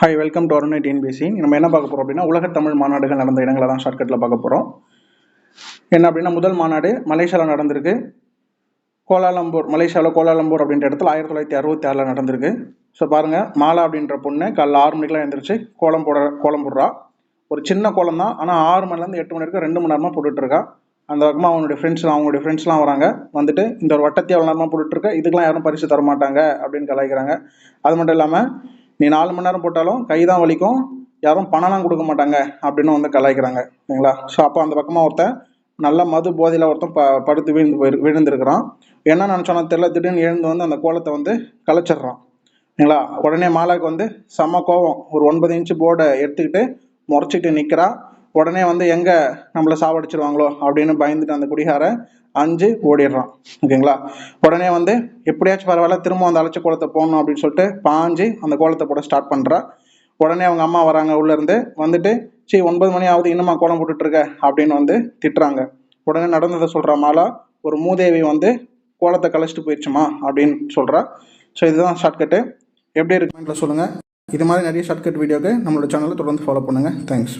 Hi welcome to Arun TNPSC நம்ம என்ன பார்க்க போகிறோம் அப்படின்னா உலக தமிழ் மாநாடுகள் நடந்த இடங்களை தான் ஷார்ட்கட்டில் பார்க்க போகிறோம் என்ன அப்படின்னா முதல் மாநாடு மலேசியாவில் நடந்திருக்கு. கோலாலம்பூர் மலேசியாவில் கோலாலம்பூர் அப்படின்ற இடத்துல ஆயிரத்தி தொள்ளாயிரத்தி அறுபத்தி ஆறில் நடந்திருக்கு. ஸோ பாருங்கள் மாலா அப்படின்ற பொண்ணு காலைல ஆறு மணிக்கெலாம் எழுந்திரிச்சு கோலம் போட கோலம் போடுறா. ஒரு சின்ன கோலம் தான் ஆனால் ஆறு மணிலேருந்து எட்டு மணி வரைக்கும் ரெண்டு மணி நேரமாக போட்டுட்ருக்கா அந்த பக்கமாக அவனுடைய ஃப்ரெண்ட்ஸ்லாம் அவங்களுடைய ஃப்ரெண்ட்ஸ்லாம் வராங்க. வந்துட்டு இந்த ஒரு வட்டத்தை அவ்வளோ நேரமாக போட்டுட்ருக்க இதுக்கெலாம் யாரும் பரிசு தர மாட்டாங்க அப்படின்னு கலாய்க்கிறாங்க. அது மட்டும் இல்லாமல் நீ நாலு மணி நேரம் போட்டாலும் கை தான் வலிக்கும். யாரும் பணம்லாம் கொடுக்க மாட்டாங்க அப்படின்னு வந்து கலாய்க்கிறாங்க. சரிங்களா? ஸோ அப்போ அந்த பக்கமாக ஒருத்தன் நல்ல மது போதையில் ஒருத்தன் ப படுத்து விழுந்து போயிரு விழுந்திருக்கிறான். என்ன நினச்சோன்னா தெரியல திடீர்னு எழுந்து வந்து அந்த கோலத்தை வந்து கலைச்சிட்றான். சரிங்களா? உடனே மாலாக்கு வந்து செம்ம கோவம். ஒரு ஒன்பது இன்ச்சு போர்டை எடுத்துக்கிட்டு முறைச்சிட்டு நிற்கிறா உடனே வந்து எங்கே நம்மளை சாவடிச்சிருவாங்களோ அப்படின்னு பயந்துட்டு அந்த குடிகார அஞ்சு ஓடிடுறான். ஓகேங்களா? உடனே வந்து எப்படியாச்சும் பரவாயில்ல திரும்ப அந்த அழைச்ச கோலத்தை போகணும் அப்படின்னு சொல்லிட்டு பாஞ்சு அந்த கோலத்தை போட ஸ்டார்ட் பண்ணுறா உடனே அவங்க அம்மா வராங்க உள்ளேருந்து வந்துட்டு சரி ஒன்பது மணி ஆகுது இன்னுமா கோலம் போட்டுட்ருக்க அப்படின்னு வந்து திட்டுறாங்க. உடனே நடந்ததை சொல்கிறா மாலா ஒரு மூதேவி வந்து கோலத்தை கழிச்சிட்டு போயிடுச்சுமா அப்படின்னு சொல்கிறா ஸோ இதுதான் ஷார்ட்கட்டு எப்படி இருக்குமெண்ட்டில் சொல்லுங்கள் இது மாதிரி நிறைய ஷார்ட்கட் வீடியோக்கு நம்மளோட சேனலை தொடர்ந்து ஃபாலோ பண்ணுங்கள் தேங்க்ஸ்